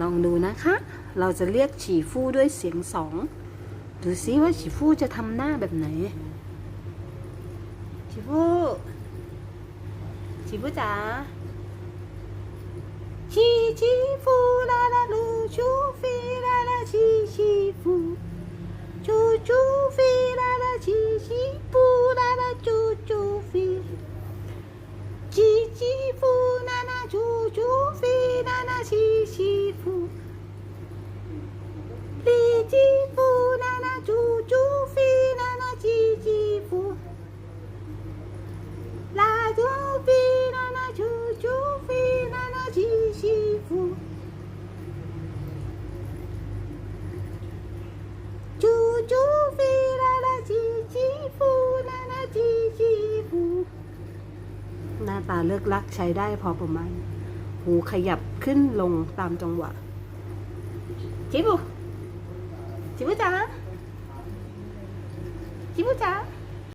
ลองดูนะคะ เราจะเรียกฉีฟู่ด้วยเสียงสองดูซิว่าฉีฟู่จะทำหน้าแบบไหน ฉีฟู่ฉีฟู่จ๋าชีชีฟูลาลาลูชูฟีลาลาชีชี หน้าตาเลือกลักใช้ได้พอประมาณ หูขยับขึ้นลงตามจังหวะ จิบุจิบุจ๋าจิบุจ๋า